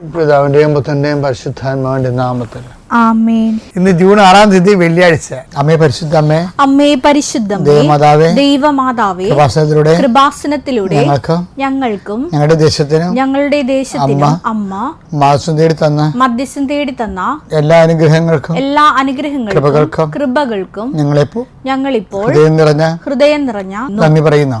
പിതാവിന്റെയും പുത്രന്റെയും പരിശുദ്ധാത്മാവിന്റെ നാമത്തിൽ. ആമേൻ. ഇന്ന് ജൂൺ ആറാം തീയതി വെള്ളിയാഴ്ച. അമ്മേ പരിശുദ്ധ അമ്മേ അമ്മേ പരിശുദ്ധമേ ദേവമാതാവേ ദൈവമാതാവേ കൃപാസനത്തിലൂടെ കൃപാസനത്തിലൂടെ ഞങ്ങൾക്കും ഞങ്ങൾക്കും ഞങ്ങളുടെ ദേശത്തിനും ഞങ്ങളുടെ ദേശത്തിനും അമ്മ മാസം തേടി തന്ന മധ്യസ്ഥം തേടി തന്ന എല്ലാ അനുഗ്രഹങ്ങൾക്കും എല്ലാ അനുഗ്രഹങ്ങൾക്കും കൃപകൾക്കും കൃപകൾക്കും ഞങ്ങളിപ്പോ ഞങ്ങളിപ്പോൾ ഹൃദയം നിറഞ്ഞ ഹൃദയം നിറഞ്ഞ നന്ദി പറയുന്നു.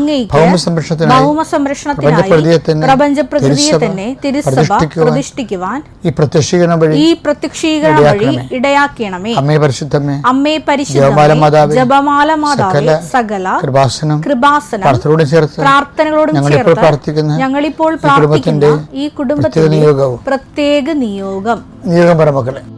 രാജ്ഞിയായ അങ്ങയ്ക്ക് അങ്ങയ്ക്ക് ഭൗമ സംരക്ഷണത്തിനായി പ്രപഞ്ചപ്രകൃതിയെ തന്നെ പ്രപഞ്ച പ്രകൃതിയെ തന്നെ തിരുസഭ പ്രതിഷ്ഠിക്കുവാൻ പ്രതിഷ്ഠിക്കുവാൻ ഈ പ്രത്യക്ഷീകരണം വഴി ഈ പ്രത്യക്ഷീകരണം വഴി ഇടയാക്കണമേ. അമ്മേ അമ്മേ ജപമാല മാതാവേ സകല കൃപാസനം കൃപാസനം പ്രാർത്ഥനയോട് ചേർത്ത് പ്രാർത്ഥനകളോടും ഞങ്ങളിപ്പോൾ ചേർത്ത് പ്രാർത്ഥിക്കുന്ന ഞങ്ങളിപ്പോൾ പ്രാർത്ഥിക്കുന്ന ഈ കുടുംബത്തിന്റെ പ്രത്യേക നിയോഗം. നിയോഗം പറ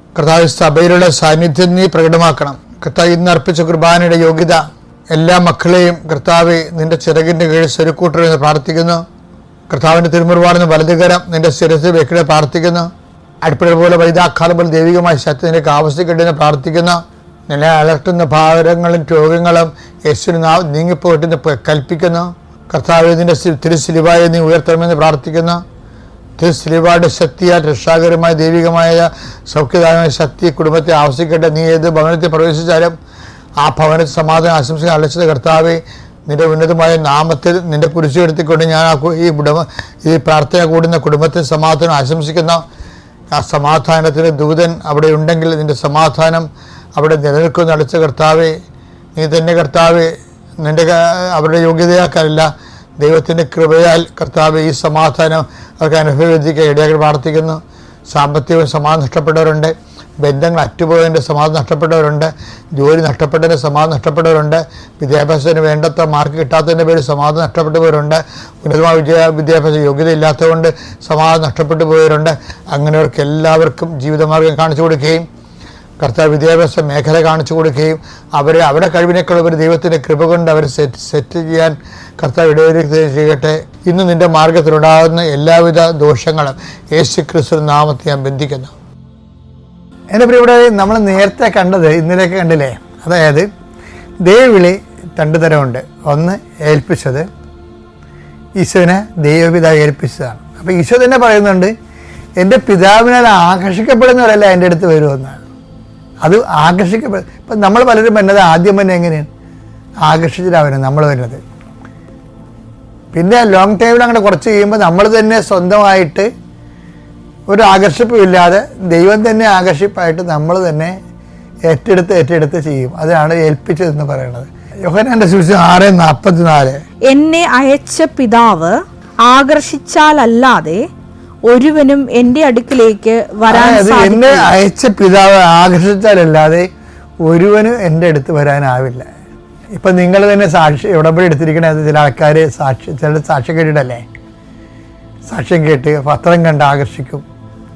കർത്താവ് സഭയിലുള്ള സാന്നിധ്യം നീ പ്രകടമാക്കണം. കർത്താവ് ഇന്ന് അർപ്പിച്ച കുർബാനയുടെ യോഗ്യത എല്ലാ മക്കളെയും കർത്താവ് നിന്റെ ചിറകിന്റെ കീഴിൽ സ്വരുക്കൂട്ടരുന്ന് പ്രാർത്ഥിക്കുന്നു. കർത്താവിന്റെ തിരുമുറിവാടുന്ന വലതുകരം നിന്റെ ശിരസ് വെക്കിടെ പ്രാർത്ഥിക്കുന്നു. അടുപ്പിടെ പോലെ വൈദാഖാലം പോലെ ദൈവികമായ ശക്തി നിനക്ക് പ്രാർത്ഥിക്കുന്നു. നിന്നെ അലർട്ടുന്ന ഭാരങ്ങളും രോഗങ്ങളും യേശുവിന് നാ- നീങ്ങിപ്പോയിട്ട് പ- കൽപ്പിക്കുന്നു. കർത്താവ് നിന്റെ തിരുസിലിവായി നീ ഉയർത്തണമെന്ന് പ്രാർത്ഥിക്കുന്നു. തിരുസ്ലിവായുടെ ശക്തിയാൽ രക്ഷാകരമായ ദൈവികമായ സൗഖ്യദായമായ ശക്തി കുടുംബത്തെ ആവശ്യിക്കട്ടെ നീ ഏത് ഭവനത്തിൽ പ്രവേശിച്ചാലും ആ ഭവനത്തിൽ സമാധാനം ആശംസിക്കാൻ അലച്ചത് കർത്താവെ നിന്റെ ഉന്നതമായ നാമത്തിൽ നിന്റെ കുരിശു എടുത്തിക്കൊണ്ട് ഞാൻ ആ ഈ കുടുംബ ഈ പ്രാർത്ഥന കൂടുന്ന കുടുംബത്തിൽ സമാധാനം ആശംസിക്കുന്ന. ആ സമാധാനത്തിന് ദൂതൻ അവിടെ ഉണ്ടെങ്കിൽ നിന്റെ സമാധാനം അവിടെ നിലനിൽക്കുന്ന അടച്ച കർത്താവെ നീ തന്നെ കർത്താവെ നിന്റെ അവരുടെ യോഗ്യതയാക്കാനല്ല ദൈവത്തിന്റെ കൃപയാൽ കർത്താവ് ഈ സമാധാനം അവർക്ക് അനുഭവിക്കാൻ ഇടയാക്കി പ്രാർത്ഥിക്കുന്നു. സാമ്പത്തിക സമാധാനം നഷ്ടപ്പെട്ടവരുണ്ട്. ബന്ധങ്ങൾ അറ്റുപോയതിന്റെ സമാധാനം നഷ്ടപ്പെട്ടവരുണ്ട്. ജോലി നഷ്ടപ്പെട്ടതിന്റെ സമാധാനം നഷ്ടപ്പെട്ടവരുണ്ട്. വിദ്യാഭ്യാസത്തിന് വേണ്ടത്ര മാർക്ക് കിട്ടാത്തതിന്റെ പേര് സമാധാനം നഷ്ടപ്പെട്ടവരുണ്ട് ഉന്നതമായ വിദ്യ വിദ്യാഭ്യാസ യോഗ്യത ഇല്ലാത്തതുകൊണ്ട് സമാധാനം നഷ്ടപ്പെട്ടു പോയവരുണ്ട് അങ്ങനെയവർക്ക് എല്ലാവർക്കും ജീവിതമാർഗം കാണിച്ചു കൊടുക്കുകയും കർത്താവ് വിദ്യാഭ്യാസ മേഖല കാണിച്ചു കൊടുക്കുകയും അവരെ അവരുടെ കഴിവിനേക്കാൾ ഒരു ദൈവത്തിന്റെ കൃപ കൊണ്ട് അവരെ സെറ്റ് സെറ്റ് ചെയ്യാൻ കർത്താവ് ഇടവരുത്തുകയും ചെയ്യട്ടെ. ഇന്ന് നിന്റെ മാർഗത്തിലുണ്ടാകുന്ന എല്ലാവിധ ദോഷങ്ങളും യേശു ക്രിസ്തു നാമത്തെ ഞാൻ ബന്ധിക്കുന്നു. എന്റെ ഇവിടെ നമ്മൾ നേരത്തെ കണ്ടത് ഇന്നലെയൊക്കെ കണ്ടില്ലേ? അതായത് ദൈവവിളി രണ്ടു തരമുണ്ട്. ഒന്ന് ഏൽപ്പിച്ചത് ഈശോനെ ദൈവപിതാവ് ഏൽപ്പിച്ചതാണ്. അപ്പോൾ ഈശോ തന്നെ പറയുന്നുണ്ട് എന്റെ പിതാവിനാൽ ആകർഷിക്കപ്പെടുന്നവരല്ല എന്റെ അടുത്ത് വരുമെന്നാണ് അത് ആകർഷിക്കപ്പെടും ഇപ്പം നമ്മൾ പലരും വരുന്നത് ആദ്യം തന്നെ എങ്ങനെയാണ്? ആകർഷിച്ചിട്ടാണ് വരുന്നത് നമ്മൾ വരുന്നത്. പിന്നെ ലോങ് ടൈമിൽ അങ്ങനെ കുറച്ച് കഴിയുമ്പോൾ നമ്മൾ തന്നെ സ്വന്തമായിട്ട് ഒരു ആകർഷിപ്പില്ലാതെ ദൈവം തന്നെ ആകർഷിപ്പായിട്ട് നമ്മൾ തന്നെ ഏറ്റെടുത്ത് ഏറ്റെടുത്ത് ചെയ്യും. അതാണ് ഏൽപ്പിച്ചതെന്ന് പറയുന്നത്. യോഹനാന്റെ സുവിശേഷം ആറ് നാൽപ്പത്തിനാല് എന്നെ അയച്ച പിതാവ് ആകർഷിച്ചാലല്ലാതെ ഒരുവനും എന്റെ അടുക്കിലേക്ക് വരാൻ എന്നെ അയച്ച പിതാവ് ആകർഷിച്ചാലല്ലാതെ ഒരുവനും എന്റെ അടുത്ത് വരാനാവില്ല. ഇപ്പൊ നിങ്ങൾ തന്നെ സാക്ഷി ഉടമ്പടി എടുത്തിരിക്കണത് ചില ആൾക്കാർ സാക്ഷി ചില സാക്ഷ്യം കേട്ടിട്ടല്ലേ? സാക്ഷ്യം കേട്ട് പത്രം കണ്ട് ആകർഷിക്കും.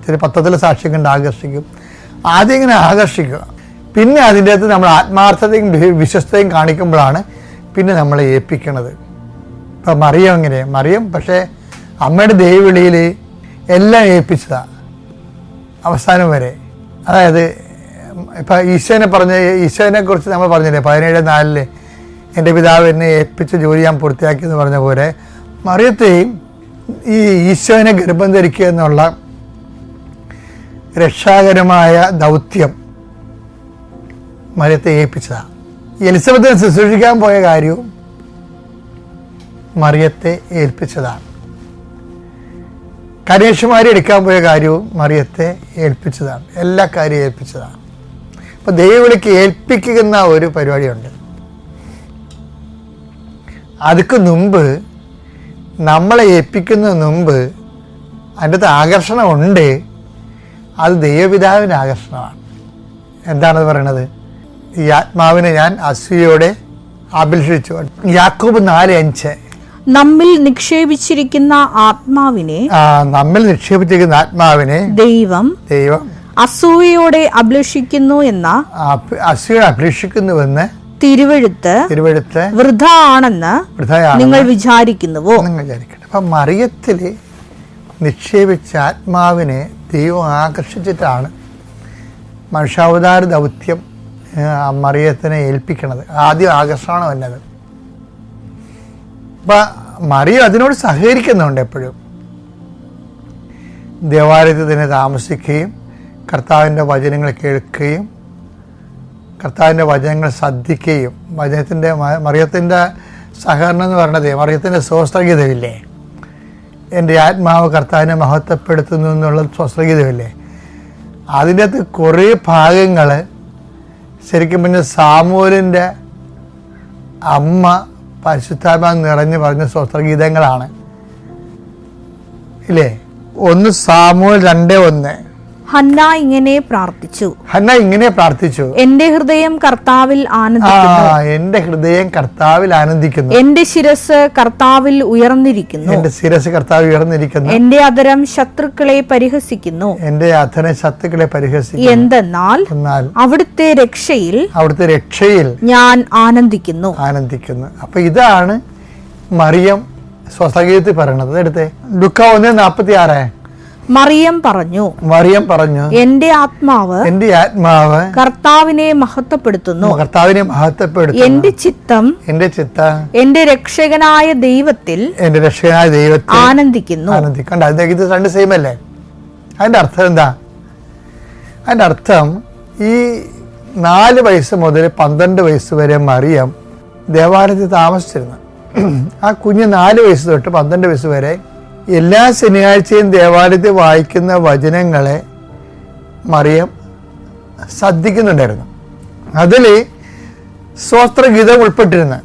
ചില പത്രത്തിലെ സാക്ഷ്യം കണ്ട് ആകർഷിക്കും. ആദ്യം ഇങ്ങനെ ആകർഷിക്കുക. പിന്നെ അതിന്റെ അകത്ത് നമ്മൾ ആത്മാർത്ഥതയും വിശ്വസ്തയും കാണിക്കുമ്പോഴാണ് പിന്നെ നമ്മളെ ഏൽപ്പിക്കണത്. ഇപ്പം മറിയം അങ്ങനെ മറിയം പക്ഷേ അമ്മയുടെ ദൈവവിളിയിൽ എല്ലാം ഏൽപ്പിച്ചതാണ് അവസാനം വരെ. അതായത് ഇപ്പം ഈശോനെ പറഞ്ഞ ഈശോനെ കുറിച്ച് നമ്മൾ പറഞ്ഞില്ലേ പതിനേഴ് നാലിൽ എന്റെ പിതാവ് എന്നെ ഏൽപ്പിച്ച ജോലി ഞാൻ പൂർത്തിയാക്കി എന്ന് പറഞ്ഞ പോലെ മറിയത്തെയും ഈ ഈശോനെ ഗർഭം ധരിക്കുക എന്നുള്ള രക്ഷാകരമായ ദൗത്യം മറിയത്തെ ഏൽപ്പിച്ചതാണ് എലിസബത്തിനെ ശുശ്രൂഷിക്കാൻ പോയ കാര്യവും മറിയത്തെ ഏൽപ്പിച്ചതാണ് കനേഷുമാരി എടുക്കാൻ പോയ കാര്യവും മറിയത്തെ ഏൽപ്പിച്ചതാണ്. എല്ലാ കാര്യവും ഏൽപ്പിച്ചതാണ്. അപ്പോൾ ദൈവവിളിക്ക് ഏൽപ്പിക്കുന്ന ഒരു പരിപാടിയുണ്ട്. അതിക്ക് മുമ്പ് നമ്മളെ ഏൽപ്പിക്കുന്നതിന് മുമ്പ് അതിന്റെ ആകർഷണമുണ്ട് അത് ദൈവപിതാവിന്റെ ആകർഷണമാണ്. എന്താണത് പറയണത്? ഈ ആത്മാവിനെ ഞാൻ അസൂയോടെ അഭിലഷിച്ചു യാക്കൂബ് നാല് അഞ്ച് നമ്മിൽ നിക്ഷേപിച്ചിരിക്കുന്ന ആത്മാവിനെ നമ്മിൽ നിക്ഷേപിച്ചിരിക്കുന്ന ആത്മാവിനെ ദൈവം ദൈവം അസൂയയോടെ അഭിലഷിക്കുന്നു എന്ന അസൂയോടെ അസൂയ അഭിലഷിക്കുന്നുവെന്ന് തിരുവഴുത്ത് തിരുവഴുത്ത് വൃഥ ആണെന്ന് നിങ്ങൾ വിചാരിക്കുന്നുവോ? നിങ്ങൾ വിചാരിക്കട്ടെ. അപ്പം മറിയത്തിൽ നിക്ഷേപിച്ച ആത്മാവിനെ ദൈവം ആകർഷിച്ചിട്ടാണ് മനുഷ്യാവതാര ദൗത്യം മറിയത്തിനെ ഏൽപ്പിക്കണത്. ആദ്യം ആകർഷണം എന്നത്. അപ്പം മറിയം അതിനോട് സഹകരിക്കുന്നുണ്ട് എപ്പോഴും. ദേവാലയത്തിൽ തന്നെ താമസിക്കുകയും കർത്താവിന്റെ വചനങ്ങൾ കേൾക്കുകയും കർത്താവിന്റെ വചനങ്ങൾ ശ്രദ്ധിക്കുകയും വചനത്തിന്റെ മറിയത്തിന്റെ സഹകരണം എന്ന് പറയണത് മറിയത്തിന്റെ സ്വസ്ത്രഗീതമില്ലേ? എന്റെ ആത്മാവ് കർത്താവിനെ മഹത്വപ്പെടുത്തുന്നു എന്നുള്ള സ്വസ്ത്രഗീതമില്ലേ? അതിന്റെ അകത്ത് കുറേ ഭാഗങ്ങൾ ശരിക്കും പിന്നെ സാമൂലിന്റെ അമ്മ പരിശുദ്ധാത്മ നിറഞ്ഞു പറഞ്ഞ സ്വസ്ത്രഗീതങ്ങളാണ് ഇല്ലേ? ഒന്ന് സാമൂഹ്യ രണ്ട് ഒന്ന്. ഹന്ന ഇങ്ങനെ പ്രാർത്ഥിച്ചു. ഹന്ന ഇങ്ങനെ പ്രാർത്ഥിച്ചു. എന്റെ ഹൃദയം കർത്താവിൽ ആനന്ദിക്കുന്നു. എന്റെ ഹൃദയം കർത്താവിൽ ആനന്ദിക്കുന്നു. എന്റെ ശിരസ് കർത്താവിൽ ഉയർന്നിരിക്കുന്നു. എന്റെ ശിരസ് കർത്താവിൽ ഉയർന്നിരിക്കുന്നു. എന്റെ അതരം ശത്രുക്കളെ പരിഹസിക്കുന്നു. എന്റെ അധരം ശത്രുക്കളെ പരിഹസിക്കുന്നു. എന്തെന്നാൽ എന്നാൽ അവിടുത്തെ രക്ഷയിൽ അവിടുത്തെ രക്ഷയിൽ ഞാൻ ആനന്ദിക്കുന്നു. ആനന്ദിക്കുന്നു. അപ്പൊ ഇതാണ് മറിയം സ്വസംഗീതത്തിൽ പറയണത്. എടുത്തേ ലുക്ക ഒന്ന് നാൽപ്പത്തി ആറ് മറിയം പറഞ്ഞു. മറിയം പറഞ്ഞു. എന്റെ ആത്മാവ് എന്റെ ആത്മാവ് കർത്താവിനെ മഹത്വപ്പെടുത്തുന്നു. കർത്താവിനെ മഹത്വപ്പെടുത്തുന്നു. എന്റെ ചിത്തം എന്റെ ചിത്തം എന്റെ രക്ഷകനായ ദൈവത്തിൽ എന്റെ രക്ഷകനായ ദൈവത്തിൽ ആനന്ദിക്കുന്നു. ആനന്ദിക്കണ്ട അതിന്റെ ഇത് രണ്ട് സെയിം അല്ലേ? അതിന്റെ അർത്ഥം എന്താ? അതിന്റെ അർത്ഥം ഈ നാല് വയസ്സ് മുതൽ പന്ത്രണ്ട് വയസ്സ് വരെ മറിയം ദേവാലയത്തിൽ താമസിച്ചിരുന്നു. ആ കുഞ്ഞ് നാല് വയസ്സ് തൊട്ട് പന്ത്രണ്ട് വയസ്സ് വരെ എല്ലാ ശനിയാഴ്ചയും ദേവാലയത്തിൽ വായിക്കുന്ന വചനങ്ങളെ മറിയം ശ്രദ്ധിക്കുന്നുണ്ടായിരുന്നു. അതിൽ സ്വസ്ത്രഗീതം ഉൾപ്പെട്ടിരുന്നു.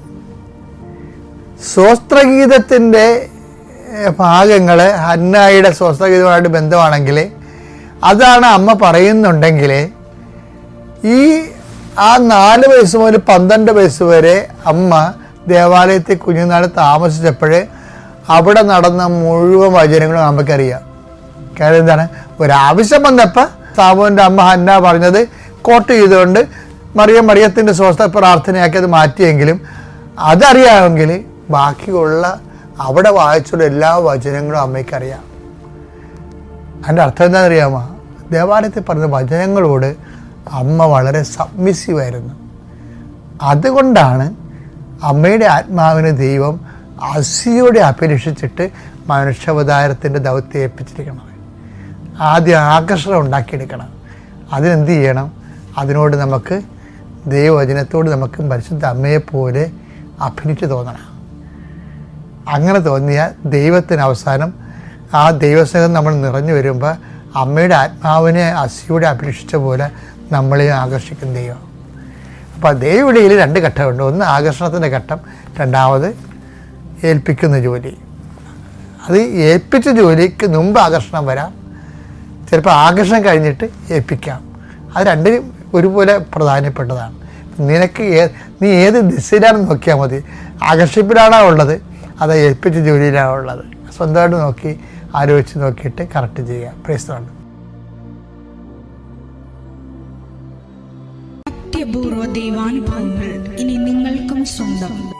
സ്വസ്ത്രഗീതത്തിന്റെ ഭാഗങ്ങൾ ഹന്നായിയുടെ സ്വസ്ത്രഗീതമായിട്ട് ബന്ധമാണെങ്കിൽ അതാണ് അമ്മ പറയുന്നുണ്ടെങ്കിൽ ഈ ആ നാല് വയസ്സ് മുതൽ പന്ത്രണ്ട് വയസ്സ് വരെ അമ്മ ദേവാലയത്തിൽ കുഞ്ഞുനാൾ താമസിച്ചപ്പോൾ അവിടെ നടന്ന മുഴുവൻ വചനങ്ങളും നമുക്കറിയാം. കാര്യം എന്താണ്? ഒരാവശ്യം വന്നപ്പോൾ സാബുവിന്റെ അമ്മ ഹന്ന പറഞ്ഞത് കോട്ട് ചെയ്തുകൊണ്ട് മറിയം മറിയത്തിന്റെ സ്വസ്ഥ പ്രാർത്ഥനയാക്കി അത് മാറ്റിയെങ്കിലും അതറിയാമെങ്കിൽ ബാക്കിയുള്ള അവിടെ വായിച്ചുള്ള എല്ലാ വചനങ്ങളും അമ്മയ്ക്കറിയാം. അതിന്റെ അർത്ഥം എന്താണെന്നറിയാമോ? ദേവാലയത്തിൽ പറഞ്ഞ വചനങ്ങളോട് അമ്മ വളരെ സബ്മിസീവായിരുന്നു അതുകൊണ്ടാണ് അമ്മയുടെ ആത്മാവിന് ദൈവം അസിയോടെ അപേക്ഷിച്ചിട്ട് മനുഷ്യാവതാരത്തിന്റെ ദൗത്യം ഏൽപ്പിച്ചിരിക്കണം. ആദ്യം ആകർഷണം ഉണ്ടാക്കിയെടുക്കണം. അതിനെന്ത് ചെയ്യണം? അതിനോട് നമുക്ക് ദൈവവചനത്തോട് നമുക്ക് പരിശുദ്ധ അമ്മയെപ്പോലെ അഭിനിച്ച് തോന്നണം. അങ്ങനെ തോന്നിയാൽ ദൈവത്തിന് അവസാനം ആ ദൈവസ്നേഹം നമ്മൾ നിറഞ്ഞു വരുമ്പോൾ അമ്മയുടെ ആത്മാവിനെ അസിയോടെ അപേക്ഷിച്ച പോലെ നമ്മളെ ആകർഷിക്കും ദൈവം. അപ്പോൾ ദൈവവിളിയിൽ രണ്ട് ഘട്ടമുണ്ട്. ഒന്ന് ആകർഷണത്തിന്റെ ഘട്ടം രണ്ടാമത് ഏൽപ്പിക്കുന്ന ജോലി. അത് ഏൽപ്പിച്ച ജോലിക്ക് മുമ്പ് ആകർഷണം വരാം. ചിലപ്പോൾ ആകർഷണം കഴിഞ്ഞിട്ട് ഏൽപ്പിക്കാം. അത് രണ്ടിനും ഒരുപോലെ പ്രധാനപ്പെട്ടതാണ്. നിനക്ക് ഏ നീ ഏത് ദിശയിലാണെന്ന് നോക്കിയാൽ മതി. ആകർഷിപ്പിലാണോ ഉള്ളത്? അത് ഏൽപ്പിച്ച ജോലിയിലാണോ ഉള്ളത്? സ്വന്തമായിട്ട് നോക്കി ആലോചിച്ച് നോക്കിയിട്ട് കറക്റ്റ് ചെയ്യുക പ്രശ്നമാണ് അത്യപൂർവ ദൈവാനുഭവങ്ങൾ ഇനി നിങ്ങൾക്കും സ്വന്തം.